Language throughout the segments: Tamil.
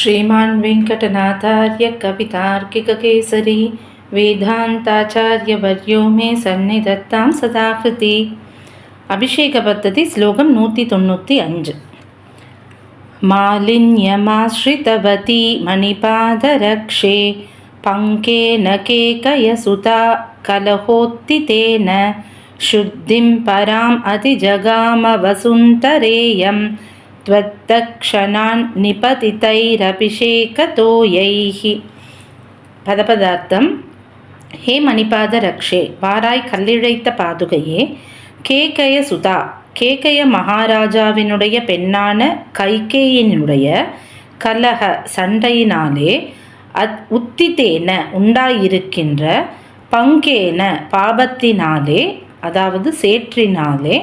श्रीमान् वेङ्कटनाथार्य कवितार्किककेसरी वेदान्ताचार्यवर्यो मे सन्निधत्तां सदा कृति अभिषेकपद्धति श्लोकं नूति தொண்ணூற்றி அஞ்சு मालिन्यमाश्रितवती मणिपादरक्षे पङ्केन केकयसुता कलहोत्थितेन शुद्धिं पराम् अतिजगामवसुन्तरेयं त्वत्तक्षणान् निपतितैरभिषेकतोयैः பதபதார்த்தம் ஹே மணிபாத ரக்ஷே வாராய் கல்லிழைத்த பாதுகையே கேகய சுதா கேகய மகாராஜாவினுடைய பெண்ணான கைகேயினுடைய கலக சண்டையினாலே அத் உத்தித்தேன உண்டாயிருக்கின்ற பங்கேன பாபத்தினாலே அதாவது சேற்றினாலே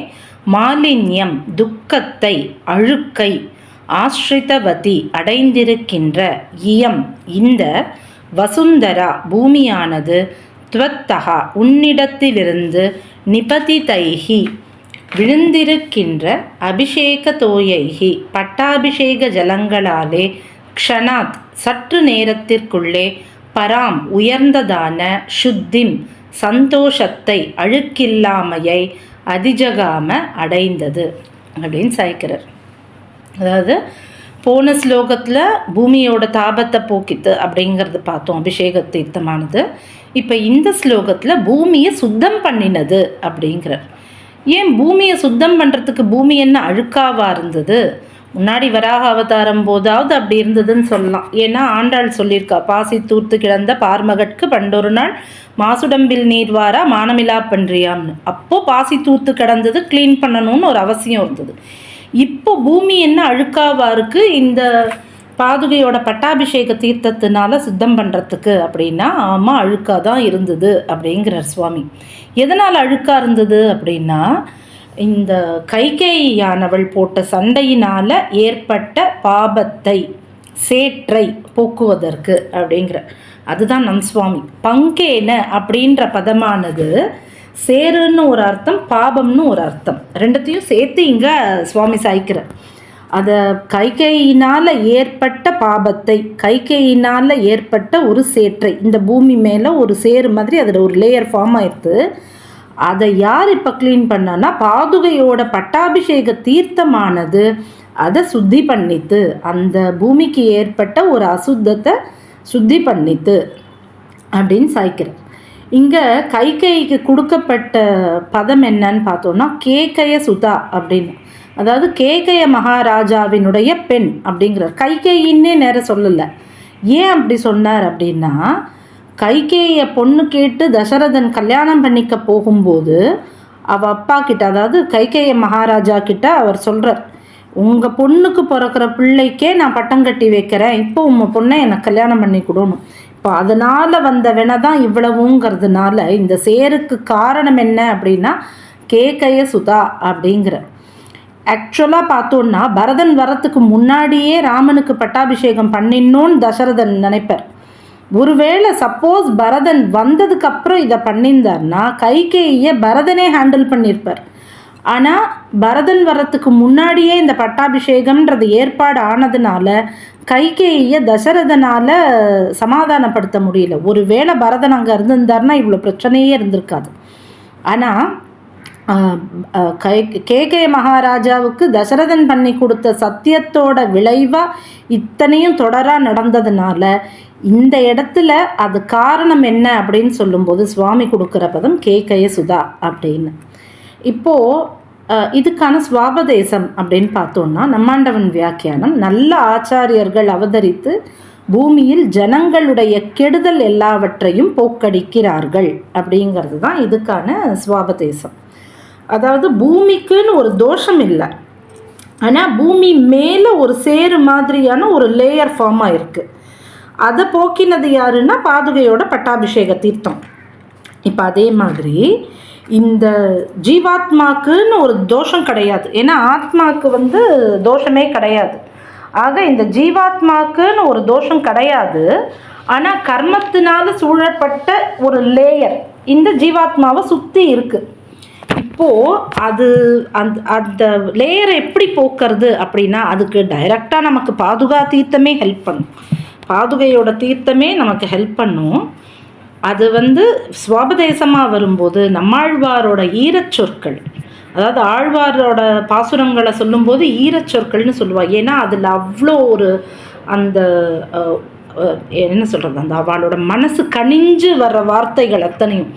மாலின்யம் துக்கத்தை அழுக்கை ஆஸ்ரிதவதி அடைந்திருக்கின்ற இயம். இந்த வசுந்தரா பூமியானது துவத்தகா உன்னிடத்திலிருந்து நிபதிதைஹி விழுந்திருக்கின்ற அபிஷேக தோயைகி பட்டாபிஷேக ஜலங்களாலே க்ஷணாத் சற்று நேரத்திற்குள்ளே பராம் உயர்ந்ததான சுத்திம் சந்தோஷத்தை அழுக்கில்லாமையை அதிஜகாம அடைந்தது அப்படின்னு சாய்க்கிறார். அதாவது போன ஸ்லோகத்தில் பூமியோட தாபத்தை போக்கித்து அப்படிங்கிறது பார்த்தோம் அபிஷேக தீர்த்தமானது. இப்போ இந்த ஸ்லோகத்தில் பூமியை சுத்தம் பண்ணினது அப்படிங்கிறார். ஏன் பூமியை சுத்தம் பண்ணுறதுக்கு பூமி என்ன அழுக்காவாக இருந்தது? முன்னாடி வராக அவதாரம் போதாவது அப்படி இருந்ததுன்னு சொல்லலாம். ஏன்னா ஆண்டாள் சொல்லியிருக்கா பாசி தூர்த்து கிடந்த பார்மகட்கு பண்டொரு நாள் மாசுடம்பில் நீர் வாரா மானமிலா பன்றியாம்னு. அப்போது பாசி தூர்த்து கிடந்தது க்ளீன் பண்ணணும்னு ஒரு அவசியம் இருந்தது. இப்போ பூமி என்ன அழுக்காவா இருக்கு? இந்த பாதுகையோட பட்டாபிஷேக தீர்த்தத்தினால சுத்தம் பண்ணுறதுக்கு அப்படின்னா ஆமாம் அழுக்காக தான் இருந்தது அப்படிங்கிறார் சுவாமி. எதனால் அழுக்காக இருந்தது அப்படின்னா இந்த கைகேயானவள் போட்ட சண்டையினால் ஏற்பட்ட பாபத்தை சேற்றை போக்குவதற்கு அப்படிங்கிற. அதுதான் நம் சுவாமி. பங்கேன அப்படின்ற பதமானது சேருன்னு ஒரு அர்த்தம் பாபம்னு ஒரு அர்த்தம். ரெண்டுத்தையும் சேர்த்து இங்கே சுவாமி சாய்க்கிறார். அதை கைகையினால் ஏற்பட்ட பாபத்தை கைகையினால் ஏற்பட்ட ஒரு சேற்றை இந்த பூமி மேலே ஒரு சேரு மாதிரி அதில் ஒரு லேயர் ஃபார்ம் ஆயிடுது அதை யார் இப்போ க்ளீன் பண்ணான்னா பாதுகையோட பட்டாபிஷேக தீர்த்தமானது. அதை சுத்தி பண்ணித்து அந்த பூமிக்கு ஏற்பட்ட ஒரு அசுத்தத்தை சுத்தி பண்ணித்து அப்படின்னு சாய்க்கிறேன். இங்கே கைகைக்கு கொடுக்கப்பட்ட பதம் என்னன்னு பார்த்தோன்னா கேகய சுதா அப்படின்னு. அதாவது கேகய மகாராஜாவினுடைய பெண் அப்படிங்கிறார். கைகையின்னே நேரம் சொல்லலை. ஏன் அப்படி சொன்னார் அப்படின்னா கைகேய பொண்ணு கேட்டு தசரதன் கல்யாணம் பண்ணிக்க போகும்போது அவள் அப்பா கிட்ட அதாவது கைகேய மகாராஜா கிட்ட அவர் சொல்கிறார் உங்கள் பொண்ணுக்கு பிறக்கிற பிள்ளைக்கே நான் பட்டம் கட்டி வைக்கிறேன். இப்போ உங்கள் பொண்ணை எனக்கு கல்யாணம் பண்ணி கொடுணும் இப்போ அதனால் வந்த வினை தான் இவ்வளவுங்கிறதுனால இந்த சேருக்கு காரணம் என்ன அப்படின்னா கேக்கைய சுதா அப்படிங்கிற ஆக்சுவலாக பார்த்தோன்னா பரதன் வரத்துக்கு முன்னாடியே ராமனுக்கு பட்டாபிஷேகம் பண்ணிடணும்னு தசரதன் நினைப்பார். ஒருவேளை சப்போஸ் பரதன் வந்ததுக்கப்புறம் இதை பண்ணியிருந்தார்னா கைகேயை பரதனே ஹேண்டில் பண்ணியிருப்பார். ஆனால் பரதன் வர்றதுக்கு முன்னாடியே இந்த பட்டாபிஷேகம்ன்றது ஏற்பாடு ஆனதுனால கைகேயை தசரதனால் சமாதானப்படுத்த முடியல. ஒருவேளை பரதன் அங்கே இருந்திருந்தார்னா இவ்வளோ பிரச்சனையே இருந்திருக்காது. ஆனால் கை கே கே மகாராஜாவுக்கு தசரதன் பண்ணி கொடுத்த சத்தியத்தோட விளைவாக இத்தனையும் தொடராக நடந்ததுனால இந்த இடத்துல அது காரணம் என்ன அப்படின்னு சொல்லும்போது சுவாமி கொடுக்குற பதம் கேக்கைய சுதா அப்படின்னு. இப்போது இதுக்கான சுவாபதேசம் அப்படின்னு பார்த்தோன்னா நம்மாண்டவன் வியாக்கியானம் நல்ல ஆச்சாரியர்கள் அவதரித்து பூமியில் ஜனங்களுடைய கெடுதல் எல்லாவற்றையும் போக்கடிக்கிறார்கள் அப்படிங்கிறது தான் இதுக்கான சுவாபதேசம். அதாவது பூமிக்குன்னு ஒரு தோஷம் இல்லை. ஆனால் பூமி மேலே ஒரு சேரு மாதிரியான ஒரு லேயர் ஃபார்மாக இருக்குது அதை போக்கினது யாருன்னா பாதுகையோட பட்டாபிஷேக தீர்த்தம். இப்போ அதே மாதிரி இந்த ஜீவாத்மாக்குன்னு ஒரு தோஷம் கிடையாது. ஏன்னா ஆத்மாவுக்கு வந்து தோஷமே கிடையாது. ஆக இந்த ஜீவாத்மாக்குன்னு ஒரு தோஷம் கிடையாது. ஆனால் கர்மத்தினால சூழப்பட்ட ஒரு லேயர் இந்த ஜீவாத்மாவை சுற்றி இருக்குது இப்போது அது அந் அந்த லேயரை எப்படி போக்குறது அப்படின்னா அதுக்கு டைரெக்டாக நமக்கு பாதுகா தீர்த்தமே ஹெல்ப் பண்ணும். பாதுகையோட தீர்த்தமே நமக்கு ஹெல்ப் பண்ணும். அது வந்து சுவாபதேசமாக வரும்போது நம்மாழ்வாரோட ஈரச்சொற்கள் அதாவது ஆழ்வாரோட பாசுரங்களை சொல்லும்போது ஈரச்சொற்கள்னு சொல்லுவாள் ஏன்னா அதில் அவ்வளோ ஒரு அந்த என்ன சொல்கிறது அந்த அவளோட மனசு கனிஞ்சு வர்ற வார்த்தைகள் அத்தனையும்.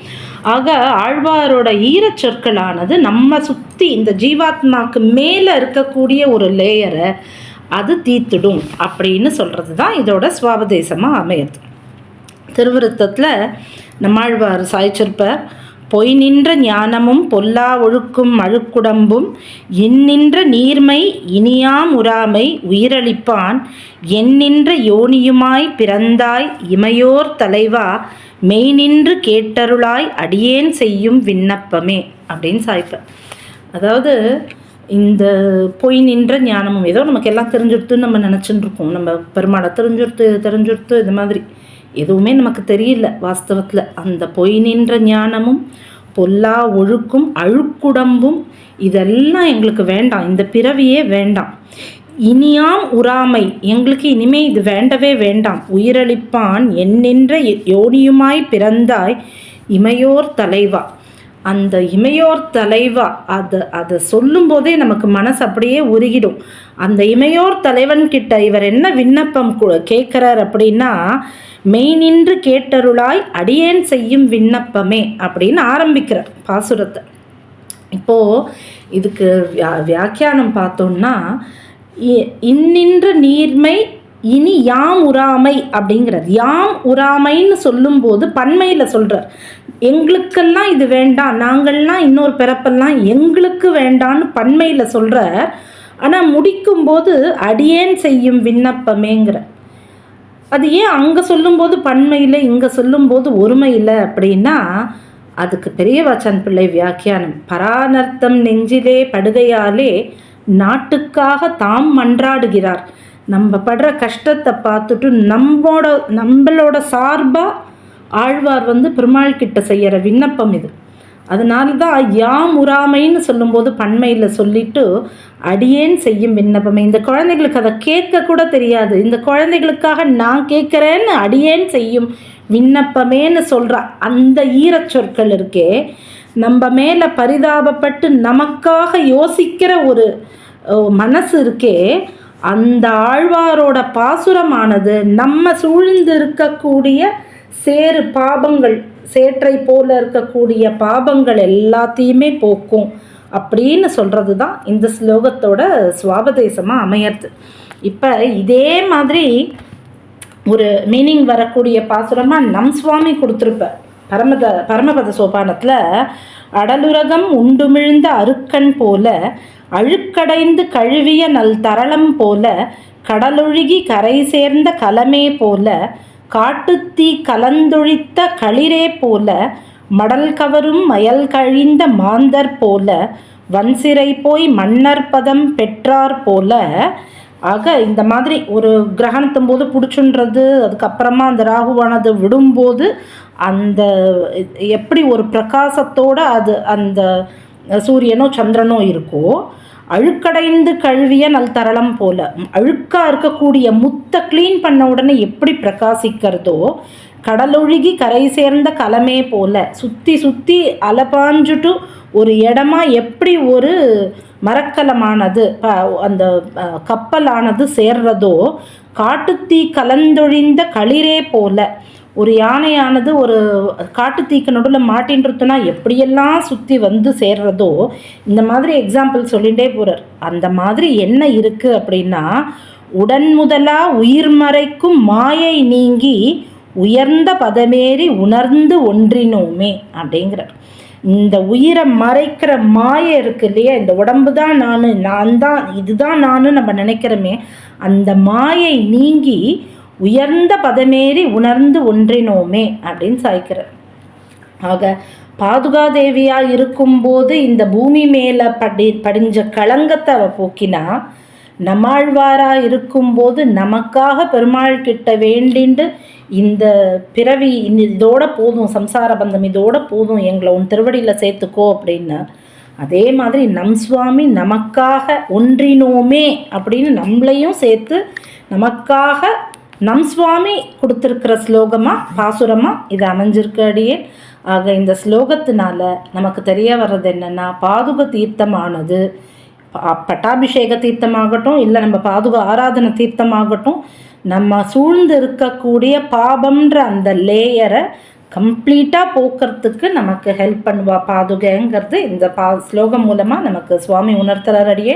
ஆக ஆழ்வாரோட ஈரச்சொற்களானது நம்ம சுற்றி இந்த ஜீவாத்மாக்கு மேலே இருக்கக்கூடிய ஒரு லேயரை அது தீத்துடும் அப்படின்னு சொல்கிறது தான் இதோட சுவாபதேசமாக அமையுது. திருவிருத்தத்தில் நம்மாழ்வார் சாய்ச்சிருப்பார் பொய் நின்ற ஞானமும் பொல்லா ஒழுக்கும் அழுக்குடம்பும் இன்னின்ற நீர்மை இனியாம் உராமை உயிரளிப்பான் எண்ணின்ற யோனியுமாய் பிறந்தாய் இமையோர் தலைவா மெய் நின்று கேட்டருளாய் அடியேன் செய்யும் விண்ணப்பமே அப்படின்னு சாய்ப்பேன் அதாவது இந்த பொய் நின்ற ஞானமும் ஏதோ நமக்கு எல்லாம் தெரிஞ்சுடுத்துன்னு நம்ம நினச்சிட்டு இருக்கோம். நம்ம பெருமாளை தெரிஞ்சுடுத்து தெரிஞ்சுடுத்து இது மாதிரி. எதுவுமே நமக்கு தெரியல வாஸ்தவத்தில். அந்த பொய் நின்ற ஞானமும் பொல்லா ஒழுக்கும் அழுக்குடம்பும் இதெல்லாம் எங்களுக்கு வேண்டாம். இந்த பிறவியே வேண்டாம். இனியாம் உறாமை. எங்களுக்கு இனிமே இது வேண்டவே வேண்டாம். உயிரளிப்பான் என்னென்ற யோனியுமாய் பிறந்தாய் இமையோர் தலைவா. அந்த இமையோர் தலைவா அதை அதை சொல்லும்போதே நமக்கு மனசு அப்படியே உருகிடும். அந்த இமையோர் தலைவன் கிட்ட இவர் என்ன விண்ணப்பம் கேட்குறார் அப்படின்னா மெய் நின்று கேட்டருளாய் அடியேன் செய்யும் விண்ணப்பமே அப்படின்னு ஆரம்பிக்கிறார் பாசுரத்தை. இப்போது இதுக்கு வியா வியாக்கியானம் பார்த்தோம்னா இன்னின்ற நீர்மை இனி யாம் உராமை அப்படிங்கிறார். யாம் உராமைன்னு சொல்லும்போது பன்மையில் சொல்கிறார் எங்களுக்கெல்லாம் இது வேண்டாம் நாங்கள்லாம் இன்னொரு பிறப்பெல்லாம் எங்களுக்கு வேண்டான்னு பன்மையில் சொல்கிறார் ஆனால் முடிக்கும்போது அடியேன் செய்யும் விண்ணப்பமேங்கிற அது ஏன் அங்கே சொல்லும்போது பன்மையில் இங்கே சொல்லும்போது ஒருமையில் அப்படின்னா அதுக்கு பெரிய வாச்சான் பிள்ளை வியாக்கியானம். பரானர்த்தம் நெஞ்சிலே படுகையாலே நாட்டுக்காக தாம் மன்றாடுகிறார். நம்ம படுற கஷ்டத்தை பார்த்துட்டு நம்மோட நம்மளோட சார்பாக ஆழ்வார் வந்து பெருமாள் கிட்ட செய்கிற விண்ணப்பம் இது. அதனால தான் யாம் உறாமைன்னு சொல்லும்போது பண்மையில் சொல்லிட்டு அடியேன் செய்யும் விண்ணப்பமே. இந்த குழந்தைகளுக்கு அதை கேட்க கூட தெரியாது. இந்த குழந்தைகளுக்காக நான் கேட்குறேன்னு அடியேன் செய்யும் விண்ணப்பமேன்னு சொல்கிற அந்த ஈரச்சொற்கள் இருக்கே நம்ம மேலே பரிதாபப்பட்டு நமக்காக யோசிக்கிற ஒரு மனசு இருக்கே அந்த ஆழ்வாரோட பாசுரமானது நம்ம சூழ்ந்து இருக்கக்கூடிய சேறு பாபங்கள் சேற்றை போல இருக்கக்கூடிய பாபங்கள் எல்லாத்தையுமே போக்கும் அப்படின்னு சொல்கிறது தான் இந்த ஸ்லோகத்தோட சுவாபதேசமாக அமையறது. இப்போ இதே மாதிரி ஒரு மீனிங் வரக்கூடிய பாசுரமாக நம் சுவாமி கொடுத்துருப்ப. பரமத பரமபத சோபானத்தில் அடலுரகம் உண்டுமிழ்ந்த அருக்கன் போல அழுக்கடைந்து கழுவிய நல் தரளம் போல கடலொழுகி கரை சேர்ந்த கலமே போல காட்டுத்தீ கலந்தொழித்த களிரே போல மடல் கவரும் மயல் கழிந்த மாந்தர் போல வன்சிறை போய் மன்னர் பதம் பெற்றார் போல. ஆக இந்த மாதிரி ஒரு கிரகணத்தும் போது பிடிச்சுன்றது அதுக்கப்புறமா அந்த ராகுவானது விடும்போது அந்த எப்படி ஒரு பிரகாசத்தோடு அது அந்த சூரியனோ சந்திரனோ இருக்கோ அழுக்கடைந்து கழுவிய நல் தரளம் போல. அழுக்காக இருக்கக்கூடிய முத்தை க்ளீன் பண்ண உடனே எப்படி பிரகாசிக்கிறதோ கடலொழுகி கரை சேர்ந்த கலமே போல. சுற்றி சுற்றி அலப்பாஞ்சுட்டு ஒரு இடமா எப்படி ஒரு மரக்கலமானது அந்த கப்பலானது சேர்றதோ காட்டுத்தீ கலந்தொழிந்த களிரே போல. ஒரு யானையானது ஒரு காட்டு நடுவில் மாட்டின்றதுனா எப்படியெல்லாம் சுற்றி வந்து சேர்றதோ இந்த மாதிரி எக்ஸாம்பிள் சொல்லிகிட்டே போகிறார் அந்த மாதிரி என்ன இருக்குது அப்படின்னா உடன் முதலாக உயிர் மறைக்கும் மாயை நீங்கி உயர்ந்த பதமேறி உணர்ந்து ஒன்றினோமே அப்படிங்கிறார். இந்த உயிரை மறைக்கிற மாயை இருக்கு இல்லையா? இந்த உடம்பு தான் நான் நான் தான் இதுதான் நான் நம்ம நினைக்கிறோமே. அந்த மாயை நீங்கி உயர்ந்த பதமேறி உணர்ந்து ஒன்றினோமே அப்படின்னு சாய்க்கிறார். ஆக பாதுகாதேவியாக இருக்கும்போது இந்த பூமி மேலே படி படிஞ்ச களங்கத்தை அவ போக்கினா நம்மாழ்வாராக இருக்கும்போது நமக்காக பெருமாள் கிட்ட வேண்டிண்டு இந்த பிறவி இதோட போதும் சம்சார பந்தம் இதோட போதும் எங்களை உன் திருவடியில் சேர்த்துக்கோ அப்படின்னார் அதே மாதிரி நம் சுவாமி நமக்காக ஒன்றினோமே அப்படின்னு நம்மளையும் சேர்த்து நமக்காக நம் சுவாமி கொடுத்துருக்கிற ஸ்லோகமாக பாசுரமாக இது அமைஞ்சிருக்கு அடியே. ஆக இந்த ஸ்லோகத்தினால நமக்கு தெரிய வர்றது என்னென்னா பாதுக தீர்த்தமானது. பட்டாபிஷேக தீர்த்தமாகட்டும் இல்லை நம்ம பாதுக ஆராதனை தீர்த்தமாகட்டும் நம்ம சூழ்ந்து இருக்கக்கூடிய பாபம்ன்ற அந்த லேயரை கம்ப்ளீட்டாக போக்குறதுக்கு நமக்கு ஹெல்ப் பண்ணுவா பாதுகைங்கிறது இந்த பா ஸ்லோகம் மூலமாக நமக்கு சுவாமி உணர்த்துறாரடியே